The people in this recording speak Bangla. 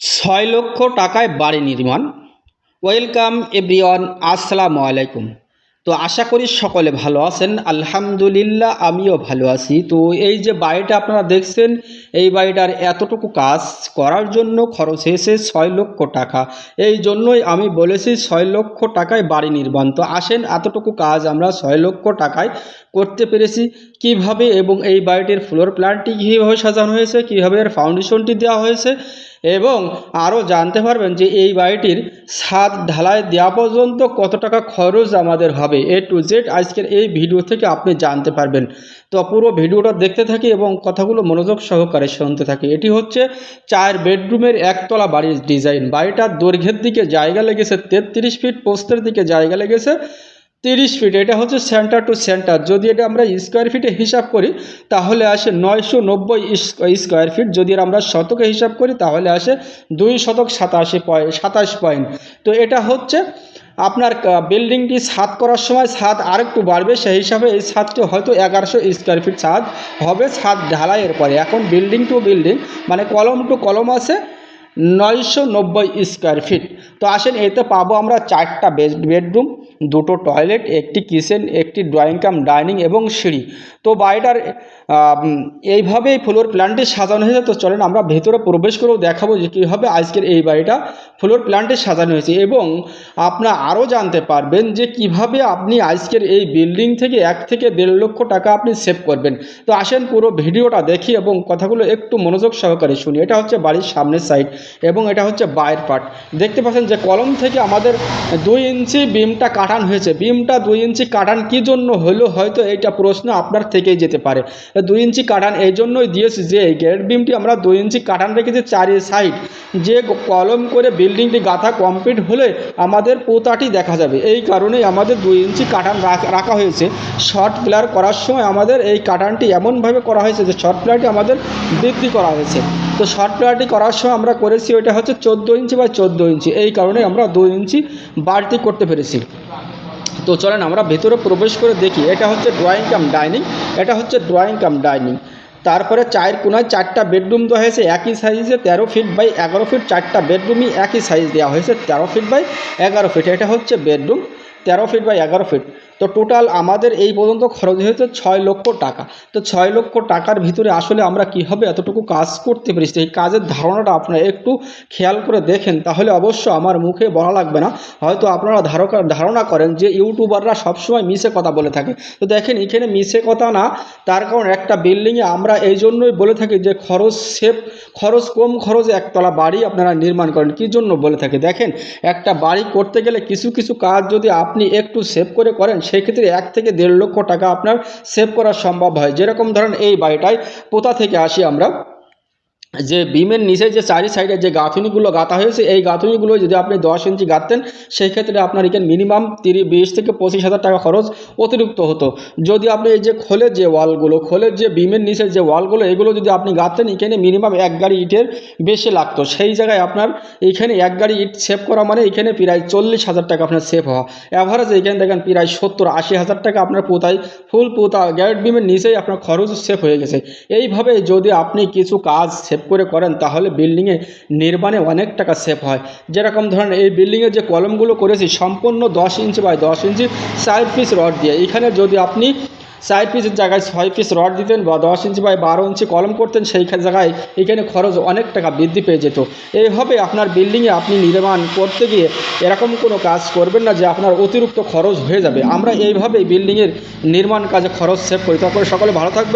ছয় লক্ষ টাকায় বাড়ি নির্মাণ। ওয়েলকাম এভরিওয়ান, আসসালামু আলাইকুম। তো আশা করি সকলে ভালো আছেন। আলহামদুলিল্লাহ, আমিও ভালো আছি। তো এই যে বাড়িটা আপনারা দেখছেন, এই বাড়িটার এতটুকু কাজ করার জন্য খরচ হয়েছে ছয় লক্ষ টাকা। এই জন্যই আমি বলেছি ছয় লক্ষ টাকায় বাড়ি নির্মাণ। তো আসেন, এতটুকু কাজ আমরা ছয় লক্ষ টাকায় করতে পেরেছি। কীভাবে এবং এই বাড়িটির ফ্লোর প্ল্যানটি কীভাবে সাজানো হয়েছে, কীভাবে এর ফাউন্ডেশনটি দেওয়া হয়েছে এবং আরও জানতে পারবেন যে এই বাড়িটির ছাদ ঢালাই দেওয়া পর্যন্ত কত টাকা খরচ আমাদের হবে। এ টু জেড আজকের এই ভিডিও থেকে আপনি জানতে পারবেন। তো পুরো ভিডিওটা দেখতে থাকি এবং কথাগুলো মনোযোগ সহকারে শুনতে থাকি। এটি হচ্ছে চার বেডরুমের একতলা বাড়ির ডিজাইন। বাড়িটার দৈর্ঘ্যের দিকে জায়গা লেগেছে তেত্রিশ ফিট পোস্তের দিকে জায়গা লেগেছে তিরিশ ফিট এটা হচ্ছে সেন্টার টু সেন্টার যদি এটা আমরা স্কোয়ার ফিটে হিসাব করি, তাহলে আসে নয়শো নব্বই স্কোয়ার ফিট যদি আমরা শতকে হিসাব করি, তাহলে আসে দুই শতক সাতাশি পয়েন্ট সাতাশ পয়েন্ট তো এটা হচ্ছে আপনার বিল্ডিংটি ছাদ করার সময় ছাদ আরেকটু বাড়বে, সেই হিসাবে এই ছাদটি হয়তো এগারোশো স্কোয়ার ফিট ছাদ হবে, ছাদ ঢালাইয়ের পরে। এখন বিল্ডিং টু বিল্ডিং মানে কলম টু কলম আছে নয়শো নব্বই স্কোয়ার ফিট। তো আসেন, এতে পাবো আমরা চারটা বেড, বেডরুম, দুটো টয়লেট, একটি কিচেন, একটি ড্রয়িং কাম, ডাইনিং এবং সিঁড়ি। তো বাড়িটার এইভাবেই ফ্লোর প্ল্যানটি সাজানো হয়েছে। তো চলেন আমরা ভেতরে প্রবেশ করেও দেখাবো যে কীভাবে আজকের এই বাড়িটা ফ্লোর প্ল্যানটি সাজানো হয়েছে। এবং আপনারা আরও জানতে পারবেন যে কীভাবে আপনি আজকের এই বিল্ডিং থেকে এক থেকে দেড় লক্ষ টাকা আপনি সেভ করবেন। তো আসেন, পুরো ভিডিওটা দেখি এবং কথাগুলো একটু মনোযোগ সহকারে শুনি। এটা হচ্ছে বাড়ির সামনের সাইড। এবং এটা হচ্ছে বাইরের পার্ট। দেখতে পাচ্ছেন যে কলম থেকে আমাদের দুই ইঞ্চি বিমটা কাটান হয়েছে। বিমটা দুই ইঞ্চি কাটান কী জন্য হলো হয়তো এইটা প্রশ্ন আপনার থেকেই যেতে পারে। দুই ইঞ্চি কাটান এই জন্যই দিয়েছি যে এই গ্রেড বিমটি আমরা দুই ইঞ্চি কাটান রেখেছি চারি সাইড যে কলম করে বিল্ডিংটি গাঁথা কমপ্লিট হলে আমাদের পোতাটি দেখা যাবে। এই কারণেই আমাদের দুই ইঞ্চি কাটান রাখ- হয়েছে। শর্ট প্লেয়ার করার সময় আমাদের এই কাটানটি এমনভাবে করা হয়েছে যে শর্ট প্লেয়ারটি আমাদের বৃদ্ধি করা হয়েছে। তো শর্ট প্লেয়ারটি করার সময় আমরা করেছি ওইটা হচ্ছে চোদ্দ ইঞ্চি বা চোদ্দ ইঞ্চি। এই কারণে আমরা দুই ইঞ্চি বাড়তি করতে পেরেছি। তো চলেন আমরা ভেতরে প্রবেশ করে দেখি। এটা হচ্ছে ড্রয়িং কাম ডাইনিং এটা হচ্ছে ড্রয়িং কাম ডাইনিং তারপরে চায়ের কোনায় চারটা বেডরুম দেওয়া হয়েছে, একই সাইজে তেরো ফিট বাই এগারো ফিট চারটা বেডরুমই একই সাইজ দেওয়া হয়েছে, তেরো ফিট বাই এগারো ফিট এটা হচ্ছে বেডরুম তেরো ফিট বাই এগারো ফিট তো টোটাল আমাদের এই পর্যন্ত খরচ হয়েছে ছয় লক্ষ টাকা। তো ছয় লক্ষ টাকার ভিতরে আসলে আমরা কীভাবে এতটুকু কাজ করতে পেরেছি এই কাজের ধারণাটা আপনারা একটু খেয়াল করে দেখেন, তাহলে অবশ্য আমার মুখে বলা লাগবে না। হয়তো আপনারা ধারকা, ধারণা করেন যে ইউটিউবাররা সবসময় মিশে কথা বলে থাকে। তো দেখেন, এখানে মিশে কথা না, তার কারণ একটা বিল্ডিংয়ে আমরা এই জন্যই বলে থাকি যে খরচ সেভ খরচ কম, খরচে একতলা বাড়ি আপনারা নির্মাণ করেন। কী জন্য বলে থাকি? দেখেন, একটা বাড়ি করতে গেলে কিছু কিছু কাজ যদি আপনি একটু সেভ করে করেন সেই ক্ষেত্রে এক থেকে দেড় লক্ষ টাকা আপনার সেভ করা সম্ভব হয়। যেরকম ধরেন এই বাড়িটায় কোথা থেকে আসি আমরা। যে বিমের নিচে যে চারি সাইডে যে গাঁথুনিগুলো গাঁথা হয়েছে, এই গাঁথুনিগুলো যদি আপনি দশ ইঞ্চি গাঁথতেন সেই ক্ষেত্রে আপনার এখানে মিনিমাম তিরিশ, বিশ থেকে পঁচিশ হাজার টাকা খরচ অতিরিক্ত হতো। যদি আপনি এই যে খোলের যে ওয়ালগুলো, খোলের যে বিমের নিচে যে ওয়ালগুলো, এগুলো যদি আপনি গাঁথতেন, এখানে মিনিমাম এক গাড়ি ইটের বেশি লাগতো। সেই জায়গায় আপনার এখানে এক গাড়ি ইট সেভ করা মানে এখানে প্রায় চল্লিশ হাজার টাকা আপনার সেভ হওয়া। অ্যাভারেজ এখানে দেখেন প্রায় সত্তর, আশি হাজার টাকা আপনার পোতায়, ফুল পোতা গ্যারেট বিমের নিচেই আপনার খরচ সেভ হয়ে গেছে। এইভাবে যদি আপনি কিছু কাজ সেভ করে করেন, তাহলে বিল্ডিংয়ে নির্মাণে অনেক টাকা সেভ হয়। যেরকম ধরেন, এই বিল্ডিংয়ের যে কলমগুলো করেছি, সম্পূর্ণ দশ ইঞ্চি বাই দশ ইঞ্চি চার পিস রড দিয়ে। এখানে যদি আপনি চার পিসের জায়গায় ছয় পিস রড দিতেন বা দশ ইঞ্চি বাই বারো ইঞ্চি কলম করতেন, সেই জায়গায় এখানে খরচ অনেক টাকা বৃদ্ধি পেয়ে যেত। এইভাবে আপনার বিল্ডিংয়ে আপনি নির্মাণ করতে গিয়ে এরকম কোনো কাজ করবেন না যে আপনার অতিরিক্ত খরচ হয়ে যাবে। আমরা এইভাবেই বিল্ডিংয়ের নির্মাণ কাজে খরচ সেভ করি। তারপরে সকলে ভালো থাকবেন।